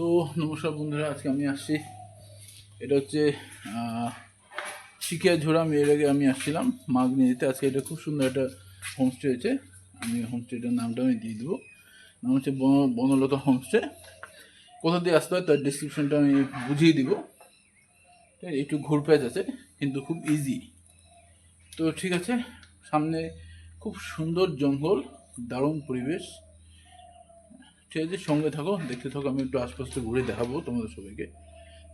তো নমস্কার বন্ধুরা, আজকে আমি আসছি। এটা হচ্ছে শিখিয়া ঝোড়া এর আগে আমি আসছিলাম মাগ নিয়ে আজকে এটা খুব সুন্দর একটা হোমস্টে হয়েছে। আমি হোমস্টেটার নামটা আমি দিয়ে দেবো। নাম হচ্ছে বন- বনলতা হোমস্টে কোথা দিয়ে আসতে হয় তার ডিসক্রিপশনটা আমি বুঝিয়ে দিব? একটু ঘুরপ্যাচ আছে, কিন্তু খুব ইজি তো ঠিক আছে, সামনে খুব সুন্দর জঙ্গল, দারুণ পরিবেশ। ঠিক আছে সঙ্গে থাকো, দেখতে থাকো, আমি একটু আশপাশটা ঘুরে দেখাবো তোমাদের সবাইকে।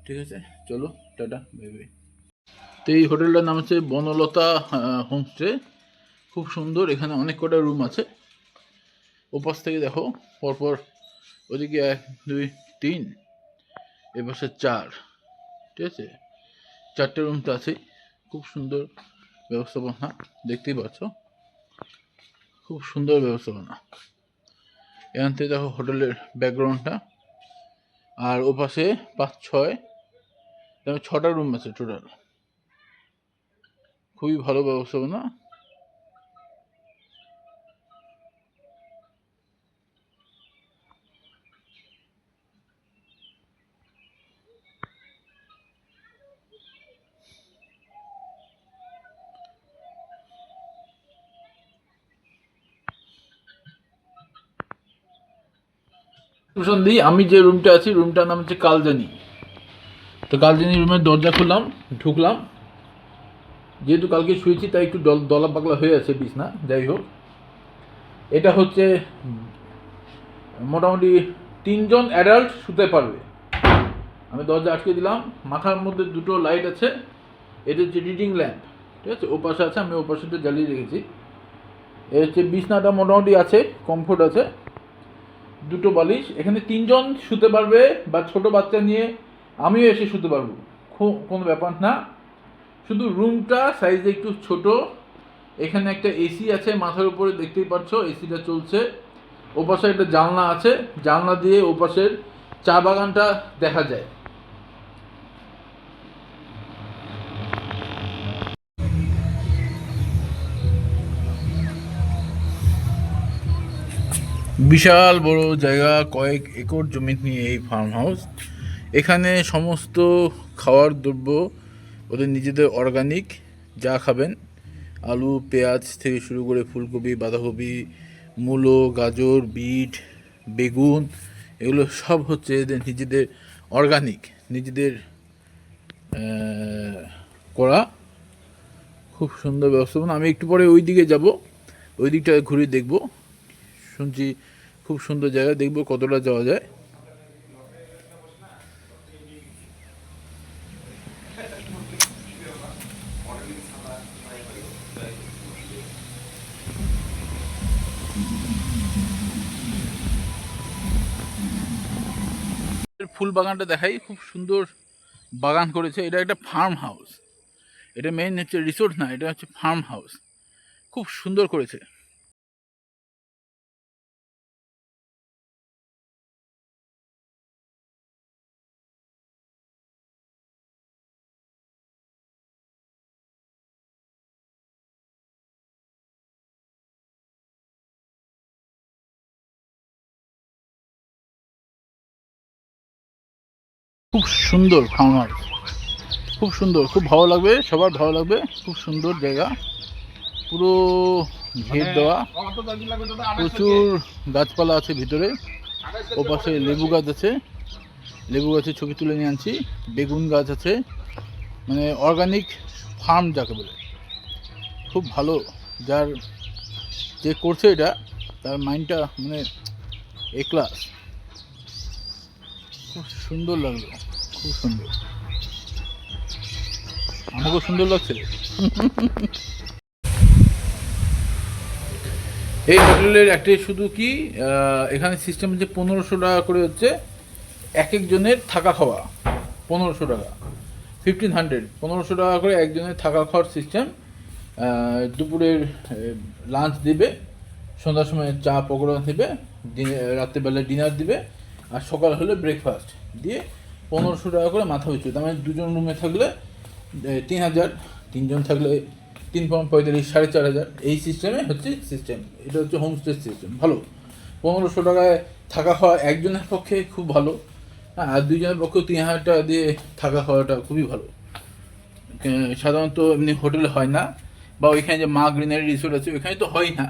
ঠিক আছে? চলো, টাটা, বাই তো এই হোটেলটার নাম হচ্ছে বনলতা হোমস্টে। খুব সুন্দর, এখানে অনেক কটা রুম আছে। ওপাশ থেকে দেখো, পরপর ওদিকে এক, দুই, তিন, এপাশে চার। ঠিক আছে? চারটে রুম তো আছেই। খুব সুন্দর ব্যবস্থাপনা, দেখতেই পাচ্ছ। খুব সুন্দর ব্যবস্থাপনা। এখান থেকে দেখো হোটেলের ব্যাকগ্রাউন্ডটা। আর ও পাশে পাঁচ, ছয় ছটা রুম আছে টোটাল। খুবই ভালো ব্যবস্থাপনা। সন্ধি আমি যে রুমটা আছি, রুমটার নাম হচ্ছে কালজানি। তো কালজানি রুমের দরজা খুললাম, ঢুকলাম। যেহেতু কালকে শুয়েছি, তাই একটু ডল দলা পাকলা হয়ে আছে বিছনা, যাই হোক। এটা হচ্ছে, মোটামুটি তিনজন অ্যাডাল্ট শুতে পারবে। আমি দরজা আটকে দিলাম, মাথার মধ্যে দুটো লাইট আছে, এটা হচ্ছে রিডিং ল্যাম্প ঠিক আছে? ও পাশে আছে, আমি ও পাশেটা জ্বালিয়ে রেখেছি। এ হচ্ছে বিছনাটা মোটামুটি আছে কমফোর্ট আছে। দুটো বালিশ, এখানে তিনজন শুতে পারবে বা ছোট বাচ্চা নিয়ে আমিও এসে শুতে পারব। কোনো ব্যাপার না। শুধু রুমটা সাইজে একটু ছোট। এখানে একটা এসি আছে মাথার উপরে, দেখতেই পাচ্ছ এসিটা চলছে। ওপাশে একটা জানলা আছে। জানলা দিয়ে ওপাশের চা বাগানটা দেখা যায়। বিশাল বড় জায়গা, কয়েক একর জমি নিয়ে এই ফার্ম হাউস এখানে সমস্ত খাওয়ার দ্রব্য ওদের নিজেদের অর্গানিক যা খাবেন। আলু, পেঁয়াজ থেকে শুরু করে ফুলকপি, বাঁধাকপি, মূলো, গাজর, বিট, বেগুন, এগুলো সব হচ্ছে এদের নিজেদের অর্গানিক নিজেদের করা। খুব সুন্দর ব্যবস্থাপনা। আমি একটু পরে ওই দিকে যাব ওই দিকটা ঘুরে দেখব। শুনছি খুব সুন্দর জায়গা, দেখব কতটা যাওয়া যায়। ফুল বাগানটা দেখাই, খুব সুন্দর বাগান করেছে। এটা একটা ফার্ম হাউস। এটা মেইন হচ্ছে রিসোর্ট না, এটা হচ্ছে ফার্ম হাউস। খুব সুন্দর করেছে। খুব সুন্দর ফার্ম হাউস খুব সুন্দর খুব ভালো লাগবে সবার ভালো লাগবে। খুব সুন্দর জায়গা। পুরো ঘের দেওয়া। প্রচুর গাছপালা আছে ভিতরে। ও পাশে লেবু গাছ আছে। লেবু গাছের ছবি তুলে নিয়ে আনছি। বেগুন গাছ আছে। মানে অর্গানিক ফার্ম যাকে বলে। খুব ভালো। যার যে করছে এটা তার মাইন্ডটা মানে এ ক্লাস খুব সুন্দর লাগল, খুব সুন্দর। আমাকেও সুন্দর লাগছে। এই হোটেলের একটাই শুধু কি এখানে সিস্টেম হচ্ছে পনেরোশো টাকা করে হচ্ছে এক একজনের থাকা খাওয়া, পনেরোশো টাকা। ফিফটিন হান্ড্রেড পনেরোশো টাকা করে একজনের থাকা খাওয়ার সিস্টেম দুপুরের লাঞ্চ দিবে, সন্ধ্যার সময় চা পকোড়া দেবে রাত্রেবেলায় ডিনার দিবে আর সকাল হলে ব্রেকফাস্ট দিয়ে পনেরোশো টাকা করে মাথা পিছু তার মানে দুজন রুমে থাকলে তিন হাজার তিনজন থাকলে তিন পয়েন্ট পঁয়তাল্লিশ সাড়ে চার হাজার। এই সিস্টেমে হচ্ছে সিস্টেম এটা হচ্ছে হোমস্টে সিস্টেম ভালো। পনেরোশো টাকায় থাকা খাওয়া একজনের পক্ষে খুব ভালো। হ্যাঁ, আর দুইজনের পক্ষে তিন হাজার টাকা দিয়ে থাকা খাওয়াটা খুবই ভালো। সাধারণত এমনি হোটেলে হয় না। বা ওইখানে যে মা গ্রিনারি রিসোর্ট আছে ওইখানে তো হয় না।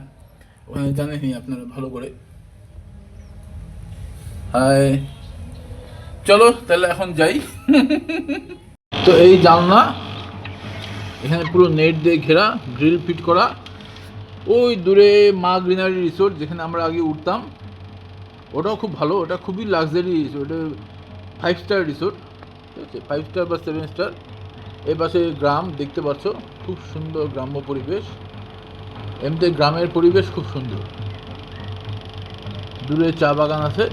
ওখানে জানেনই আপনারা ভালো করে। চলো, তাহলে এখন যাই। তো এই জানলা, এখানে পুরো নেট দিয়ে ঘেরা, গ্রিল ফিট করা। ওই দূরে মা গ্রিনারি রিসোর্ট, যেখানে আমরা আগে উঠতাম। ওটাও খুব ভালো, ওটা খুবই luxury resort five star resort. ঠিক আছে ফাইভ স্টার বা সেভেন স্টার এ পাশে গ্রাম, দেখতে পাচ্ছ, খুব সুন্দর গ্রাম্য পরিবেশ। এমনিতে গ্রামের পরিবেশ খুব সুন্দর। দূরে চা বাগান আছে।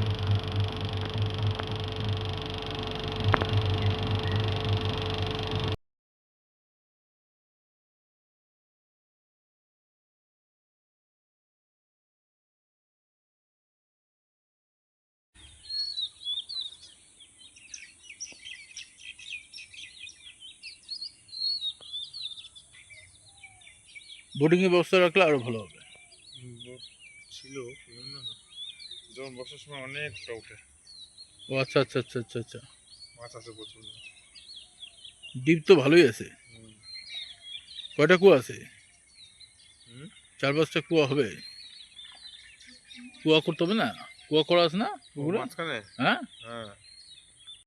বোটিংয়ের ব্যবস্থা রাখলে আরও ভালো হবে। ছিল বর্ষার সময় অনেকটা ওঠে ও আচ্ছা আচ্ছা আচ্ছা আচ্ছা আচ্ছা। মাছ আছে প্রচুর। ডিপ তো ভালোই আছে। কয়টা কুয়া আছে? হুম? চার পাঁচটা কুয়া হবে। কুয়া করতে হবে না? কুয়া করা আছে না হ্যাঁ? হ্যাঁ।